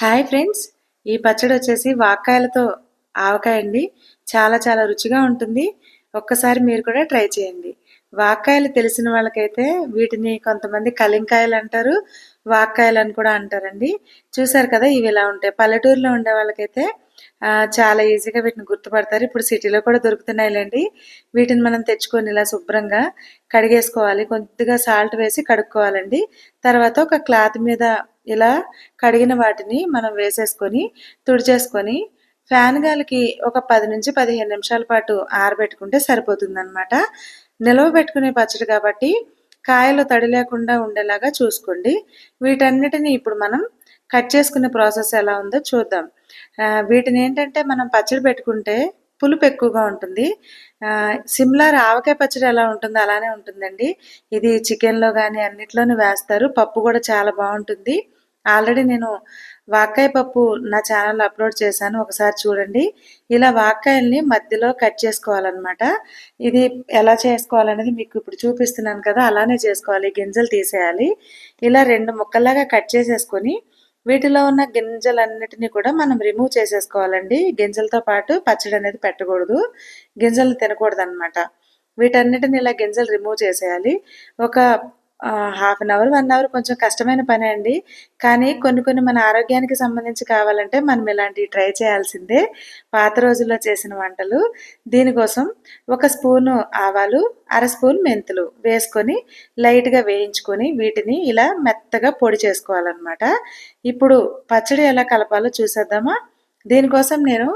Hi friends. ఈ పచ్చడి వచ్చేసి వాక్కాయలతో ఆవకాయ అండి చాలా చాలా రుచిగా ఉంటుంది. ఒక్కసారి మీరు కూడా ట్రై చేయండి. వాక్కాయలు తెలిసిన వాళ్ళకైతే వీటిని కొంతమంది కలింకాయలు అంటారు వాక్కాయలు అని కూడా అంటారండి. చూసారు కదా ఇవి ఇలా ఉంటాయి? పల్లెటూరులో ఉండే వాళ్ళకైతే చాలా ఈజీగా వీటిని గుర్తుపడతారు. ఇప్పుడు సిటీలో కూడా దొరుకుతున్నాయిలేండి. వీటిని మనం తెచ్చుకొని ఇలా శుభ్రంగా కడిగేసుకోవాలి. కొద్దిగా సాల్ట్ వేసి కడుక్కోవాలండి. తర్వాత ఒక క్లాత్ మీద ఇలా కడిగిన వాటిని మనం వేసేసుకొని తుడిచేసుకొని ఫ్యాన్ గాలికి ఒక పది నుంచి పదిహేను నిమిషాల పాటు ఆరబెట్టుకుంటే సరిపోతుందన్నమాట. నిల్వ పెట్టుకునే పచ్చడి కాబట్టి కాయలు తడి లేకుండా ఉండేలాగా చూసుకోండి. వీటన్నిటిని ఇప్పుడు మనం కట్ చేసుకునే ప్రాసెస్ ఎలా ఉందో చూద్దాం. వీటిని ఏంటంటే మనం పచ్చడి పెట్టుకుంటే పులుపు ఎక్కువగా ఉంటుంది. సిమ్లర్ ఆవకాయ పచ్చడి ఎలా ఉంటుందో అలానే ఉంటుందండి. ఇది చికెన్లో కానీ అన్నిట్లోనూ వేస్తారు. పప్పు కూడా చాలా బాగుంటుంది. ఆల్రెడీ నేను వాకాయ పప్పు నా ఛానల్ అప్లోడ్ చేశాను ఒకసారి చూడండి. ఇలా వాకాయల్ని మధ్యలో కట్ చేసుకోవాలన్నమాట. ఇది ఎలా చేసుకోవాలనేది మీకు ఇప్పుడు చూపిస్తున్నాను కదా అలానే చేసుకోవాలి గింజలు తీసేయాలి. ఇలా రెండు ముక్కల్లాగా కట్ చేసేసుకొని వీటిలో ఉన్న గింజలన్నిటినీ కూడా మనం రిమూవ్ చేసేసుకోవాలండి. గింజలతో పాటు పచ్చడి అనేది పెట్టకూడదు గింజలు తినకూడదు అనమాట వీటన్నిటిని ఇలా గింజలు రిమూవ్ చేసేయాలి. ఒక half an hour one hour కొంచెం కష్టమైన పని అండి. కానీ కొన్ని కొన్ని మన ఆరోగ్యానికి సంబంధించి కావాలంటే మనం ఇలాంటివి ట్రై చేయాల్సిందే. పాత రోజుల్లో చేసిన వంటలు. దీనికోసం ఒక స్పూను ఆవాలు అర స్పూన్ మెంతులు వేసుకొని లైట్గా వేయించుకొని వీటిని ఇలా మెత్తగా పొడి చేసుకోవాలన్నమాట. ఇప్పుడు పచ్చడి ఎలా కలపాలో చూసేద్దామా? దీనికోసం నేను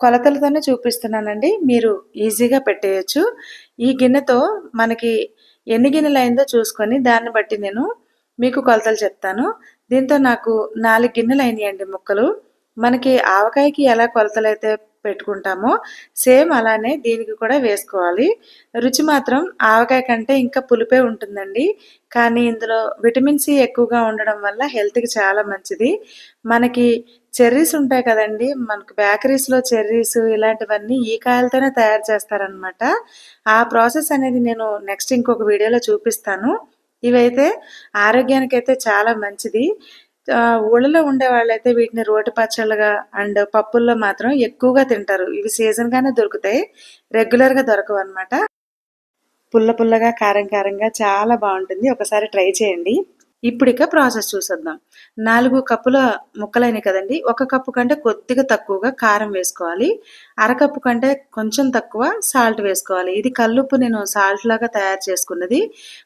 కొలతలతోనే చూపిస్తున్నానండి. మీరు ఈజీగా పెట్టేయచ్చు. ఈ గిన్నెతో మనకి ఎన్ని గిన్నెలు అయిందో చూసుకొని దాన్ని బట్టి నేను మీకు కొలతలు చెప్తాను. దీంతో నాకు నాలుగు గిన్నెలు అయినాయండి ముక్కలు. మనకి ఆవకాయకి ఎలా కొలతలు అయితే పెట్టుకుంటామో. సేమ్ అలానే దీనికి కూడా వేసుకోవాలి. రుచి మాత్రం ఆవకాయ కంటే ఇంకా పులిపే ఉంటుందండి. కానీ ఇందులో విటమిన్ సి ఎక్కువగా ఉండడం వల్ల హెల్త్కి చాలా మంచిది. మనకి చెర్రీస్ ఉంటాయి కదండి మనకు బేకరీస్లో చెర్రీస్ ఇలాంటివన్నీ ఈ కాయలతోనే తయారు చేస్తారనమాట ఆ ప్రాసెస్ అనేది నేను నెక్స్ట్ ఇంకొక వీడియోలో చూపిస్తాను. ఇవైతే ఆరోగ్యానికి అయితే చాలా మంచిది. ఊళ్ళలో ఉండే వాళ్ళైతే వీటిని రోటి పచ్చళ్ళగా అండ్ పప్పుల్లో మాత్రం ఎక్కువగా తింటారు. ఇవి సీజన్గానే దొరుకుతాయి. రెగ్యులర్గా దొరకవు అనమాట పుల్ల పుల్లగా కారం కారంగా చాలా బాగుంటుంది. ఒకసారి ట్రై చేయండి. ఇప్పుడు ఇక ప్రాసెస్ చూసేద్దాం. నాలుగు కప్పుల ముక్కలైనవి కదండి. ఒక కప్పు కంటే కొద్దిగా తక్కువగా కారం వేసుకోవాలి. అరకప్పు కంటే కొంచెం తక్కువ సాల్ట్ వేసుకోవాలి. ఇది కల్లుప్పు నేను సాల్ట్ లాగా తయారు చేసుకున్నది.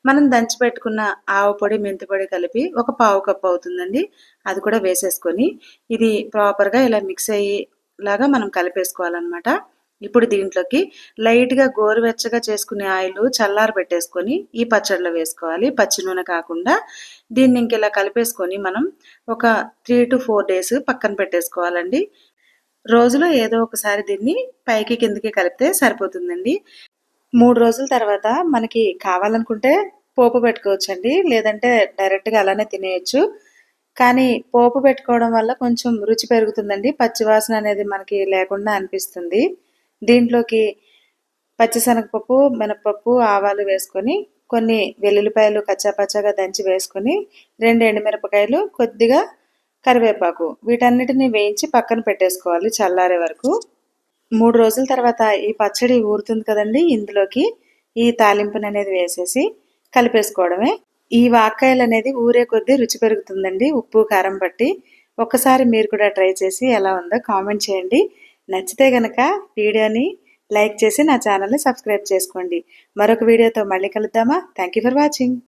మనం దంచి పెట్టుకున్న ఆవు పొడి మెంతి పొడి కలిపి ఒక పావు కప్పు అవుతుందండి. అది కూడా వేసేసుకొని ఇది ప్రాపర్గా ఇలా మిక్స్ అయ్యేలాగా మనం కలిపేసుకోవాలన్నమాట. ఇప్పుడు దీంట్లోకి లైట్గా గోరువెచ్చగా చేసుకునే ఆయిల్ చల్లారి పెట్టేసుకొని ఈ పచ్చడిలో వేసుకోవాలి. పచ్చి నూనె కాకుండా దీన్ని ఇంక ఇలా కలిపేసుకొని మనం ఒక త్రీ టు ఫోర్ డేస్ పక్కన పెట్టేసుకోవాలండి. రోజులో ఏదో ఒకసారి దీన్ని పైకి కిందకి కలిపితే సరిపోతుందండి. మూడు రోజుల తర్వాత మనకి కావాలనుకుంటే పోపు పెట్టుకోవచ్చండి. లేదంటే డైరెక్ట్గా అలానే తినేయచ్చు. కానీ పోపు పెట్టుకోవడం వల్ల కొంచెం రుచి పెరుగుతుందండి. పచ్చివాసన అనేది మనకి లేకుండా అనిపిస్తుంది. దీంట్లోకి పచ్చిశనగపప్పు మినపప్పు ఆవాలు వేసుకొని కొన్ని వెల్లుల్లిపాయలు కచ్చాపచ్చాగా దంచి వేసుకొని రెండు ఎండుమిరపకాయలు కొద్దిగా కరివేపాకు. వీటన్నిటిని వేయించి పక్కన పెట్టేసుకోవాలి చల్లారే వరకు. మూడు రోజుల తర్వాత ఈ పచ్చడి ఊరుతుంది కదండి ఇందులోకి ఈ తాలింపుని అనేది వేసేసి కలిపేసుకోవడమే. ఈ వాక్కాయలు అనేది ఊరే కొద్దీ రుచి పెరుగుతుందండి ఉప్పు కారం పట్టి. ఒక్కసారి మీరు కూడా ట్రై చేసి ఎలా ఉందో కామెంట్ చేయండి. నచ్చితే గనక వీడియోని లైక్ చేసి నా ఛానల్ని సబ్స్క్రైబ్ చేసుకోండి. మరొక వీడియోతో మళ్ళీ కలుద్దామా? Thank you for watching